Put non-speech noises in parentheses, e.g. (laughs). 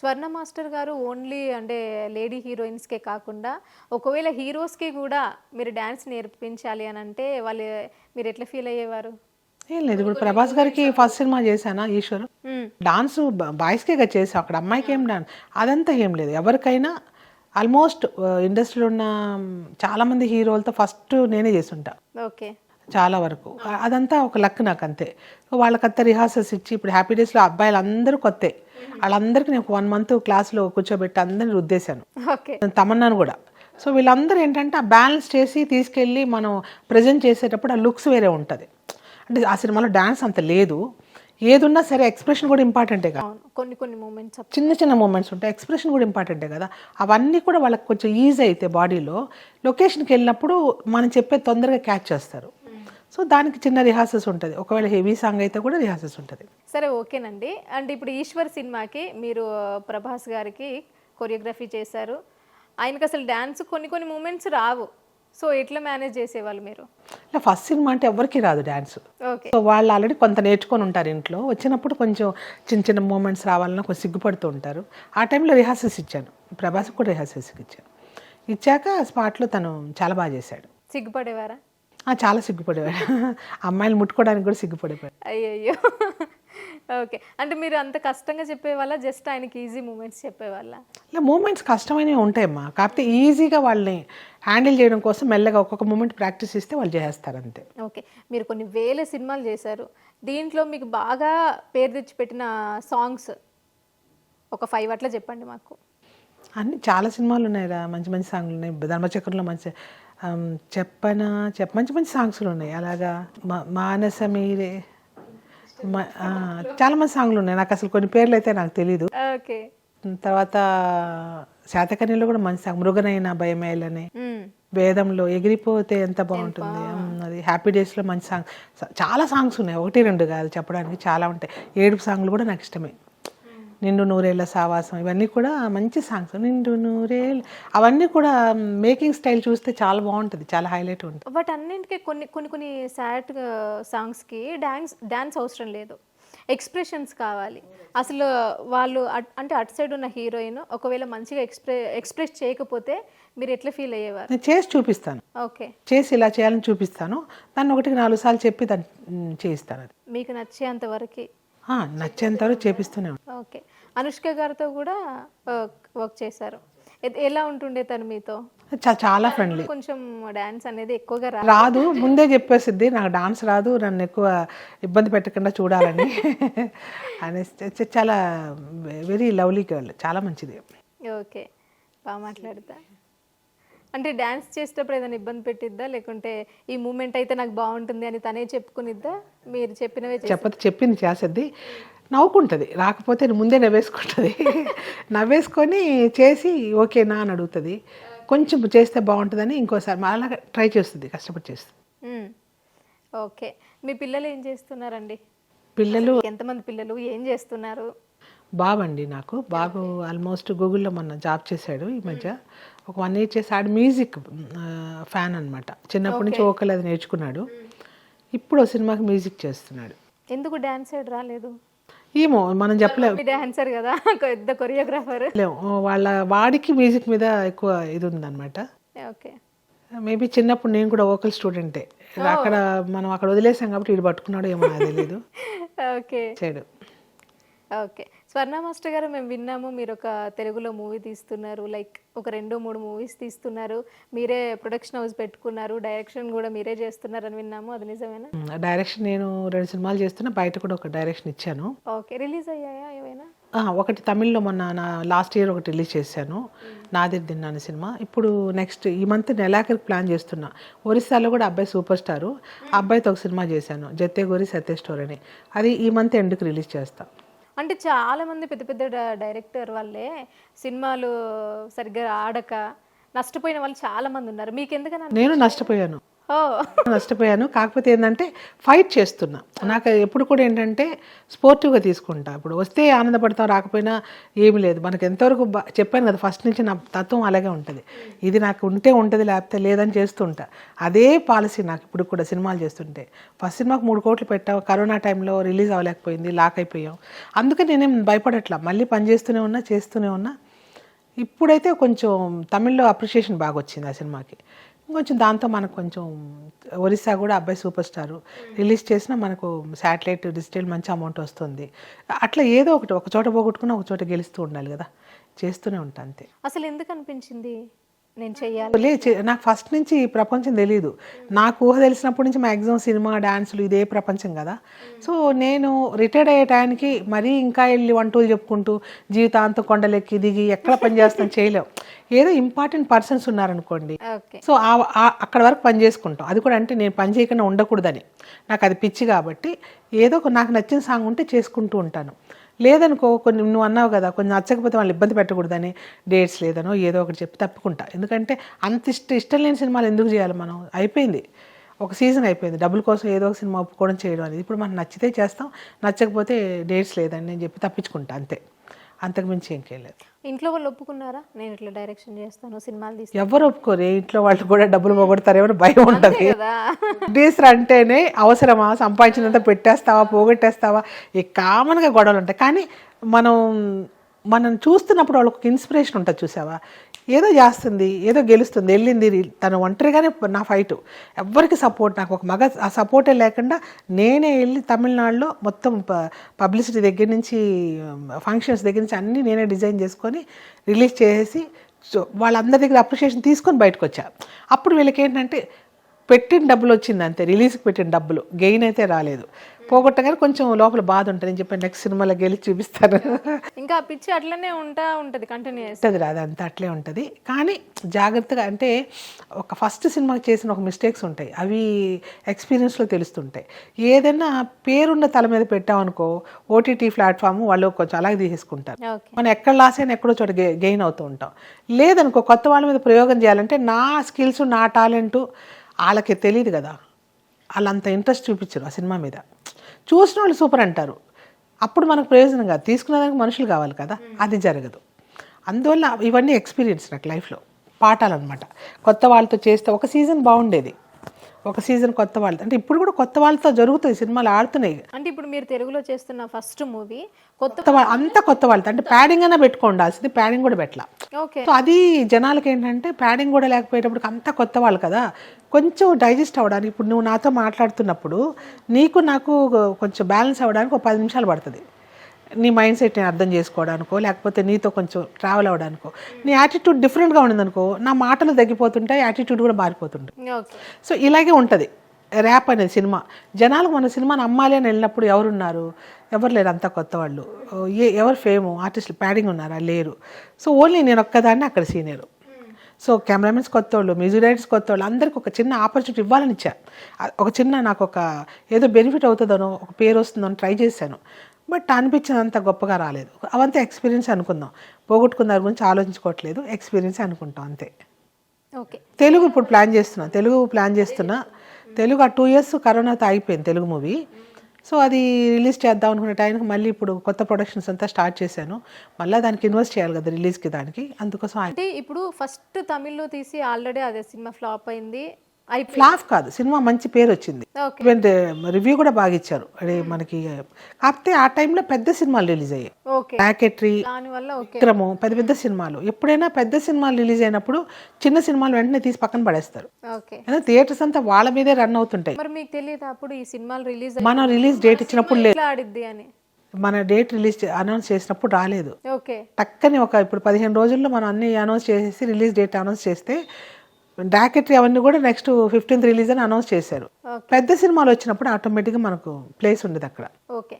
స్వర్ణ master గారు only అంటే lady హీరోయిన్స్కే కాకుండా ఒకవేళ హీరోస్కి కూడా మీరు డ్యాన్స్ నేర్పించాలి అని అంటే వాళ్ళు మీరు ఎట్లా ఫీల్ అయ్యేవారు? ఏం లేదు ఇప్పుడు ప్రభాస్ గారికి ఫస్ట్ సినిమా చేశానా ఈశ్వర్. డాన్స్ బాయ్స్కే చేసాం అక్కడ అమ్మాయికి ఏం డాన్స్? అదంతా ఏం లేదు. ఎవరికైనా ఆల్మోస్ట్ ఇండస్ట్రీలో ఉన్న చాలామంది హీరోలతో ఫస్ట్ నేనే చేసుంటా ఓకే. చాలా వరకు. అదంతా ఒక లక్ నాకు అంతే వాళ్ళకంతా రిహార్సల్స్ ఇచ్చి ఇప్పుడు హ్యాపీ డేస్లో అబ్బాయిలు అందరూ కొత్తే. వాళ్ళందరికీ నేను వన్ మంత్ క్లాస్లో కూర్చోబెట్టి అందరిని రుద్దేశాను. ఓకే. తమన్నాను కూడా. సో వీళ్ళందరూ ఏంటంటే ఆ బ్యాలెన్స్ చేసి తీసుకెళ్ళి మనం ప్రజెంట్ చేసేటప్పుడు ఆ లుక్స్ వేరే ఉంటుంది. అంటే ఆ సినిమాలో డ్యాన్స్ అంత లేదు. ఏదున్నా సరే ఎక్స్ప్రెషన్ కూడా ఇంపార్టెంటే కదా. కొన్ని కొన్ని మూమెంట్స్ చిన్న చిన్న మూమెంట్స్ ఉంటాయి. ఎక్స్ప్రెషన్ కూడా ఇంపార్టెంటే కదా. అవన్నీ కూడా వాళ్ళకి కొంచెం ఈజీ అయితే బాడీలో. లొకేషన్కి వెళ్ళినప్పుడు మనం చెప్పే తొందరగా క్యాచ్ చేస్తారు. సో దానికి చిన్న రిహార్సల్స్ ఉంటుంది. ఒకవేళ హెవీ సాంగ్ అయితే కూడా రిహార్సల్స్ ఉంటుంది. సరే ఓకేనండి. అంటే ఇప్పుడు ఈశ్వర్ సినిమాకి మీరు ప్రభాస్ గారికి కొరియోగ్రఫీ చేశారు. ఆయనకి అసలు డ్యాన్స్ కొన్ని కొన్ని మూమెంట్స్ రావు. సో ఎట్లా మేనేజ్ చేసేవాళ్ళు మీరు? ఇలా ఫస్ట్ సినిమా అంటే ఎవరికి రాదు డ్యాన్స్ ఓకే. సో వాళ్ళు ఆల్రెడీ కొంత నేర్చుకొని ఉంటారు ఇంట్లో. వచ్చినప్పుడు కొంచెం చిన్న చిన్న మూమెంట్స్ రావాలన్నా కొంచెం సిగ్గుపడుతూ ఉంటారు. ఆ టైంలో రిహార్సల్స్ ఇచ్చాను. ప్రభాస్కి కూడా రిహార్సల్స్ ఇచ్చాను. ఇచ్చాక స్పాట్లో తను చాలా బాగా చేశాడు. సిగ్గుపడేవారా? చాలా సిగ్గుపడేవాడు. (laughs) అమ్మాయిలు ముట్టుకోవడానికి కూడా సిగ్గుపడేవాడు. అయ్యయ్యో. (laughs) ఓకే. అంటే మీరు అంత కష్టంగా చెప్పేవాళ్ళ జస్ట్ ఆయనకి ఈజీ మూమెంట్స్ చెప్పేవాళ్ళ? ఇలా మూమెంట్స్ కష్టమైనవి ఉంటాయమ్మా. కాకపోతే ఈజీగా వాళ్ళని హ్యాండిల్ చేయడం కోసం మెల్లగా ఒక్కొక్క మూమెంట్ ప్రాక్టీస్ ఇస్తే వాళ్ళు చేస్తారు అంతే ఓకే. మీరు కొన్ని వేల సినిమాలు చేశారు. దీంట్లో మీకు బాగా పేరు తెచ్చిపెట్టిన సాంగ్స్ ఒక ఫైవ్ అట్లా చెప్పండి మాకు. అన్ని చాలా సినిమాలు ఉన్నాయిరా. మంచి మంచి సాంగ్లు ఉన్నాయి. ధర్మచక్రంలో మంచి చెప్పనా చెప్ప మంచి మంచి సాంగ్స్లు ఉన్నాయి అలాగా మా- మానస మీరే చాలా మంచి సాంగ్లు ఉన్నాయి నాకు అసలు కొన్ని పేర్లు అయితే నాకు తెలీదు. ఓకే. తర్వాత శాతకర్ణిలో కూడా మంచి సాంగ్ మృగనైన భయమేలని. వేదంలో ఎగిరిపోతే ఎంత బాగుంటుంది. అది హ్యాపీ డేస్లో మంచి సాంగ్ చాలా సాంగ్స్ ఉన్నాయి. ఒకటి రెండు కాదు చెప్పడానికి చాలా ఉంటాయి. ఏడుపు సాంగ్లు కూడా నాకు ఇష్టమే. నిండు నూరేళ్ళ సావాసం. ఇవన్నీ కూడా మంచి సాంగ్స్ నిండు నూరేళ్ళ అవన్నీ కూడా మేకింగ్ స్టైల్ చూస్తే చాలా బాగుంటుంది చాలా హైలైట్ ఉంటుంది. బట్ అన్నింటికి కొన్ని కొన్ని కొన్ని సాడ్ సాంగ్స్కి డ్యాన్స్ డ్యాన్స్ అవసరం లేదు. ఎక్స్ప్రెషన్స్ కావాలి. అసలు వాళ్ళు అట్- అంటే అటు సైడ్ ఉన్న హీరోయిన్ ఒకవేళ మంచిగా ఎక్స్ప్రె ఎక్స్ప్రెస్ చేయకపోతే మీరు ఎట్లా ఫీల్ అయ్యేవారు? నేను చేసి చూపిస్తాను. ఓకే. చేసి ఇలా చేయాలని చూపిస్తాను. దాన్ని ఒకటికి నాలుగు సార్లు చెప్పి దాన్ని చేయిస్తాను అది. మీకు నచ్చేంత వరకు నచ్చేంత వరకు చేపిస్తూనే ఓకే. అనుష్క గారితో కూడా వర్క్ చేశారు. ఎలా ఉంటుండే తను మీతో? చాలా ఫ్రెండ్లీ. కొంచెం డాన్స్ అనేది ఎక్కువగా రాదు. ముందే చెప్పేసిద్ది నాకు డాన్స్ రాదు నన్ను ఎక్కువ ఇబ్బంది పెట్టకుండా చూడాలని (laughs) అనేసి చాలా వెరీ లవ్లీ గర్ల్ చాలా మంచిది. ఓకే. బాగా మాట్లాడతా. అంటే డ్యాన్స్ చేసేటప్పుడు ఏదైనా ఇబ్బంది పెట్టిద్దా? లేకుంటే ఈ మూమెంట్ అయితే నాకు బాగుంటుంది అని తనే చెప్పుకునిద్దా? మీరు చెప్పినవే చేసి చెప్పతే చెప్పింది చేసేది నవ్వుకుంటుంది. రాకపోతే ముందే నవ్వేసుకుంటుంది. (laughs) నవ్వేసుకొని చేసి ఓకేనా అని అడుగుతుంది. కొంచెం చేస్తే బాగుంటుందని ఇంకోసారి మళ్ళీ ట్రై చేస్తుంది కష్టపడి చేస్తుంది. ఓకే. మీ పిల్లలు ఏం చేస్తున్నారండి? పిల్లలు ఎంతమంది పిల్లలు? ఏం చేస్తున్నారు? బాబండి నాకు. బాబు ఆల్మోస్ట్ గూగుల్లో మొన్న జాబ్ చేశాడు ఈ మధ్య. ఒక వన్ ఇయర్ చేసి ఆడు మ్యూజిక్ ఫ్యాన్ అన్నమాట. చిన్నప్పటి నుంచి ఓకల్ అది నేర్చుకున్నాడు. ఇప్పుడు ఓ సినిమాకి మ్యూజిక్ చేస్తున్నాడు. ఎందుకు డాన్స్ సైడ్ రాలేదు ఏమో మనం చెప్పలేము డాన్సర్ కదా పెద్ద కొరియోగ్రాఫర్ వాళ్ళ వాడికి మ్యూజిక్ మీద ఎక్కువ ఇది ఉందన్నమాట. ఓకే మేబీ చిన్నప్పుడు నేను కూడా ఓకల్ స్టూడెంటే అక్కడ మనం అక్కడ వదిలేసాం కాబట్టి వీడు పట్టుకున్నాడు ఏమో తెలియదు ఓకే చేయడు ఓకే స్వర్ణ మాస్టర్ గారు మేము విన్నాము మీరు ఒక తెలుగులో మూవీ తీస్తున్నారు లైక్ ఒక రెండు మూడు మూవీస్ తీస్తున్నారు మీరే ప్రొడక్షన్ హౌస్ పెట్టుకున్నారు డైరెక్షన్ కూడా మీరే చేస్తున్నారని విన్నాము అది నిజమేనా? డైరెక్షన్ నేను రెండు సినిమాలు చేస్తున్నా బయట కూడా ఒక డైరెక్షన్ ఇచ్చాను. ఓకే రిలీజ్ అయ్యాయా ఏమైనా ఒకటి తమిళ్ళో మొన్న నా లాస్ట్ ఇయర్ ఒకటి రిలీజ్ చేశాను నాది తిన్నాను సినిమా. ఇప్పుడు నెక్స్ట్ ఈ మంత్ నెలాఖరికి ప్లాన్ చేస్తున్నా. ఒరిస్సాలో కూడా అబ్బాయి సూపర్ స్టారు అబ్బాయితో ఒక సినిమా చేశాను జత్తే గోరి సత్య స్టోర్ అని. అది ఈ మంత్ ఎండ్కి రిలీజ్ చేస్తా. అంటే చాలా మంది పెద్ద పెద్ద డైరెక్టర్ వాళ్ళే సినిమాలు సరిగ్గా ఆడక నష్టపోయిన వాళ్ళు చాలా మంది ఉన్నారు. మీకు ఎందుకని నేను నష్టపోయాను. నష్టపోయాను. కాకపోతే ఏంటంటే ఫైట్ చేస్తున్నా. నాకు ఎప్పుడు కూడా ఏంటంటే స్పోర్టివ్గా తీసుకుంటా. ఇప్పుడు వస్తే ఆనందపడతాం రాకపోయినా ఏమీ లేదు. మనకు ఎంతవరకు చెప్పాను కదా ఫస్ట్ నుంచి నా తత్వం అలాగే ఉంటుంది. ఇది నాకు ఉంటే ఉంటుంది లేకపోతే లేదని చేస్తుంటా. అదే పాలసీ నాకు ఇప్పుడు కూడా సినిమాలు చేస్తుంటే. ఫస్ట్ సినిమాకి మూడు కోట్లు పెట్టావు కరోనా టైంలో రిలీజ్ అవ్వలేకపోయింది లాక్ అయిపోయాం అందుకే నేనేం భయపడట్లా. మళ్ళీ పని చేస్తూనే ఉన్నా చేస్తూనే ఉన్నా. ఇప్పుడైతే కొంచెం తమిళ్ళో అప్రిషియేషన్ బాగా వచ్చింది ఆ సినిమాకి. ఇంకొంచెం దాంతో మనకు కొంచెం ఒరిస్సా కూడా అబ్బాయి సూపర్ స్టారు. రిలీజ్ చేసినా మనకు శాటిలైట్ డిజిటల్ మంచి అమౌంట్ వస్తుంది. అట్లా ఏదో ఒకటి ఒక చోట పోగొట్టుకుని ఒక చోట గెలుస్తూ ఉండాలి కదా. చేస్తూనే ఉంటా అంతే. అసలు ఎందుకు అనిపించింది నేను చెయ్యాలి? లే చే- నాకు ఫస్ట్ నుంచి ఈ ప్రపంచం తెలియదు నాకు ఊహ తెలిసినప్పటి నుంచి మ్యాక్సిమం సినిమా డాన్సులు ఇదే ప్రపంచం కదా. సో నేను రిటైర్డ్ అయ్యే టైంకి మరీ ఇంకా వెళ్ళి వంటలు చెప్పుకుంటూ జీవితాంతం కొండలెక్కి దిగి ఎక్కడ పని చేస్తాం చేయలేం. ఏదో ఇంపార్టెంట్ పర్సన్స్ ఉన్నారనుకోండి. సో అక్కడ వరకు పని చేసుకుంటాం. అది కూడా అంటే నేను పని చేయకుండా ఉండకూడదని. నాకు అది పిచ్చి కాబట్టి ఏదో ఒక నాకు నచ్చిన సాంగ్ ఉంటే చేసుకుంటూ ఉంటాను. లేదనుకో కొన్ని నువ్వు అన్నావు కదా కొన్ని నచ్చకపోతే వాళ్ళు ఇబ్బంది పెట్టకూడదని డేట్స్ లేదనో ఏదో ఒకటి చెప్పి తప్పుకుంటా. ఎందుకంటే అంత ఇష్ట ఇష్టం లేని సినిమాలు ఎందుకు చేయాలి మనం? అయిపోయింది. ఒక సీజన్ అయిపోయింది. డబ్బుల కోసం ఏదో ఒక సినిమా ఒప్పుకోవడం చేయడం అనేది. ఇప్పుడు మనకు నచ్చితే చేస్తాం నచ్చకపోతే డేట్స్ లేదని నేను చెప్పి తప్పించుకుంటా అంతే. అంతకు మించి ఇంకేం లేదు ఇంట్లో వాళ్ళు ఒప్పుకున్నారా? నేను ఇట్లా డైరెక్షన్ చేస్తాను సినిమాలు తీస్తాను. ఎవరు ఒప్పుకోరు? ఏ ఇంట్లో వాళ్ళు కూడా డబ్బులు పోగొడతారేమో భయం ఉంటుంది. కదా. ప్రొడ్యూసర్ అంటేనే అవసరమా? సంపాదించినంత పెట్టేస్తావా? పోగొట్టేస్తావా? ఈ కామన్గా గొడవలు ఉంటాయి. కానీ మనం మనం చూస్తున్నప్పుడు వాళ్ళకి ఒక ఇన్స్పిరేషన్ ఉంటుంది చూసావా? ఏదో చేస్తుంది ఏదో గెలుస్తుంది వెళ్ళింది తను ఒంటరిగానే నా ఫైట్ ఎవ్వరికి సపోర్ట్ నాకు ఒక మగ ఆ సపోర్టే లేకుండా నేనే వెళ్ళి తమిళనాడులో మొత్తం పబ్లిసిటీ దగ్గర నుంచి ఫంక్షన్స్ దగ్గర నుంచి అన్నీ నేనే డిజైన్ చేసుకొని రిలీజ్ చేసేసి వాళ్ళందరి దగ్గర అప్రిషియేషన్ తీసుకొని బయటకు వచ్చా. అప్పుడు వీళ్ళకి ఏంటంటే పెట్టిన డబ్బులు వచ్చింది అంతే. రిలీజ్కి పెట్టిన డబ్బులు. గెయిన్ అయితే రాలేదు. పోగొట్టగానే కొంచెం లోపల బాధ ఉంటుంది. నేను చెప్పాను నెక్స్ట్ సినిమాలో గెలిచి చూపిస్తాను. ఇంకా పిచ్చి అట్లనే ఉంటా ఉంటది కంటిన్యూస్ ఉంటుంది రాదు. అంతా అట్లే ఉంటుంది. కానీ జాగ్రత్తగా అంటే ఒక ఫస్ట్ సినిమాకి చేసిన ఒక మిస్టేక్స్ ఉంటాయి. అవి ఎక్స్పీరియన్స్లో తెలుస్తుంటాయి. ఏదైనా పేరున్న తల మీద పెట్టామనుకో ఓటీటీ ప్లాట్ఫామ్ వాళ్ళు కొంచెం అలాగే తీసేసుకుంటారు. మనం ఎక్కడ లాస్ అయినా ఎక్కడో చోట గెయిన్ అవుతూ ఉంటాం. లేదనుకో కొత్త వాళ్ళ మీద ప్రయోగం చేయాలంటే నా స్కిల్స్ నా టాలెంట్ వాళ్ళకి తెలియదు కదా. వాళ్ళంత ఇంట్రెస్ట్ చూపించరు ఆ సినిమా మీద. చూసిన వాళ్ళు సూపర్ అంటారు. అప్పుడు మనకు ప్రయోజనం కాదు. తీసుకునేదానికి మనుషులు కావాలి కదా. అది జరగదు. అందువల్ల ఇవన్నీ ఎక్స్పీరియన్స్ నాకు లైఫ్లో. పాఠాలన్నమాట. కొత్త వాళ్ళతో చేస్తే ఒక సీజన్ బాగుండేది. ఒక సీజన్ కొత్త వాళ్ళతో అంటే ఇప్పుడు కూడా కొత్త వాళ్ళతో జరుగుతాయి సినిమాలు ఆడుతున్నాయి. అంటే ఇప్పుడు మీరు తెలుగులో చేస్తున్న ఫస్ట్ మూవీ కొత్త అంత కొత్త వాళ్ళతో అంటే ప్యాడింగ్ అయినా పెట్టుకోండాల్సింది ప్యాడింగ్ కూడా పెట్టలా. ఓకే. సో అది జనాలకి ఏంటంటే ప్యాడింగ్ కూడా లేకపోయేటప్పుడు అంతా కొత్త వాళ్ళు కదా. కొంచెం డైజెస్ట్ అవ్వడానికి ఇప్పుడు నువ్వు నాతో మాట్లాడుతున్నప్పుడు నీకు నాకు కొంచెం బ్యాలెన్స్ అవ్వడానికి ఒక పది నిమిషాలు పడుతుంది. నీ మైండ్ సెట్ నేను అర్థం చేసుకోవడానికో లేకపోతే నీతో కొంచెం ట్రావెల్ అవ్వడానికో నీ యాటిట్యూడ్ డిఫరెంట్గా ఉండిందనుకో నా మాటలు తగ్గిపోతుంటాయి యాటిట్యూడ్ కూడా మారిపోతుంటాయి. ఓకే. సో ఇలాగే ఉంటుంది. ర్యాప్ అనేది సినిమా. జనాలు మన సినిమాని అమ్మాలి అని వెళ్ళినప్పుడు ఎవరున్నారు? ఎవరు లేరు అంతా కొత్త వాళ్ళు. ఏ ఎవరు ఫేము ఆర్టిస్టులు ప్యాడింగ్ ఉన్నారా? లేరు. సో ఓన్లీ నేను ఒక్కదాన్ని అక్కడ సీనియర్ సో కెమెరామెన్స్ కొత్త వాళ్ళు మ్యూజిక్ డైరెక్టర్స్ కొత్త వాళ్ళు అందరికి ఒక చిన్న ఆపర్చునిటీ ఇవ్వాలని ఇచ్చా. ఆ- ఒక చిన్న నాకు ఒక ఏదో బెనిఫిట్ అవుతుందనో ఒక పేరు వస్తుందో ట్రై చేశాను. బట్ అనిపించినంత గొప్పగా రాలేదు. అవంతా ఎక్స్పీరియన్స్ అనుకుందాం. పోగొట్టుకున్న దాని గురించి ఆలోచించుకోవట్లేదు. ఎక్స్పీరియన్స్ అనుకుంటాం అంతే. ఓకే. తెలుగు ఇప్పుడు ప్లాన్ చేస్తున్నా. తెలుగు ప్లాన్ చేస్తున్నా. తెలుగు ఆ టూ ఇయర్స్ కరోనాతో అయిపోయింది తెలుగు మూవీ. సో అది రిలీజ్ చేద్దాం అనుకునే టైంకి మళ్ళీ ఇప్పుడు కొత్త ప్రొడక్షన్స్ అంతా స్టార్ట్ చేశాను. మళ్ళీ దానికి ఇన్వెస్ట్ చేయాలి కదా రిలీజ్కి దానికి. అందుకోసం అంటే ఇప్పుడు ఫస్ట్ తమిళ్ళో తీసి ఆల్రెడీ అదే సినిమా ఫ్లాప్ అయింది. ఫ్లాప్ కాదు సినిమా మంచి పేరు వచ్చింది ఈవెన్ రివ్యూ కూడా బాగా ఇచ్చారు. అదే మనకి కాకపోతే ఆ టైంలో పెద్ద సినిమాలు రిలీజ్ అయ్యాయి. ఓకే. ప్యాకెట్రీ విక్రము పెద్ద పెద్ద సినిమాలు. ఎప్పుడైనా పెద్ద సినిమాలు రిలీజ్ అయినప్పుడు చిన్న సినిమాలు వెంటనే తీసి పక్కన పడేస్తారు. థియేటర్స్ అంతా వాళ్ళ మీదే రన్ అవుతుంటాయి. మరి మీకు తెలియదు అప్పుడు ఈ సినిమాలు రిలీజ్ మనం రిలీజ్ డేట్ ఇచ్చినప్పుడు లేదు అని. మన డేట్ రిలీజ్ అనౌన్స్ చేసినప్పుడు రాలేదు. ఓకే. టక్కని ఒక ఇప్పుడు పదిహేను రోజుల్లో మనం అన్ని అనౌన్స్ చేసేసి రిలీజ్ డేట్ అనౌన్స్ చేస్తే డాకెటరీ అవన్నీ కూడా నెక్స్ట్ ఫిఫ్టీన్త్ రిలీజ్ అని అనౌన్స్ చేశారు. పెద్ద సినిమాలు వచ్చినప్పుడు ఆటోమేటిక్గా మనకు ప్లేస్ ఉండేది అక్కడ. ఓకే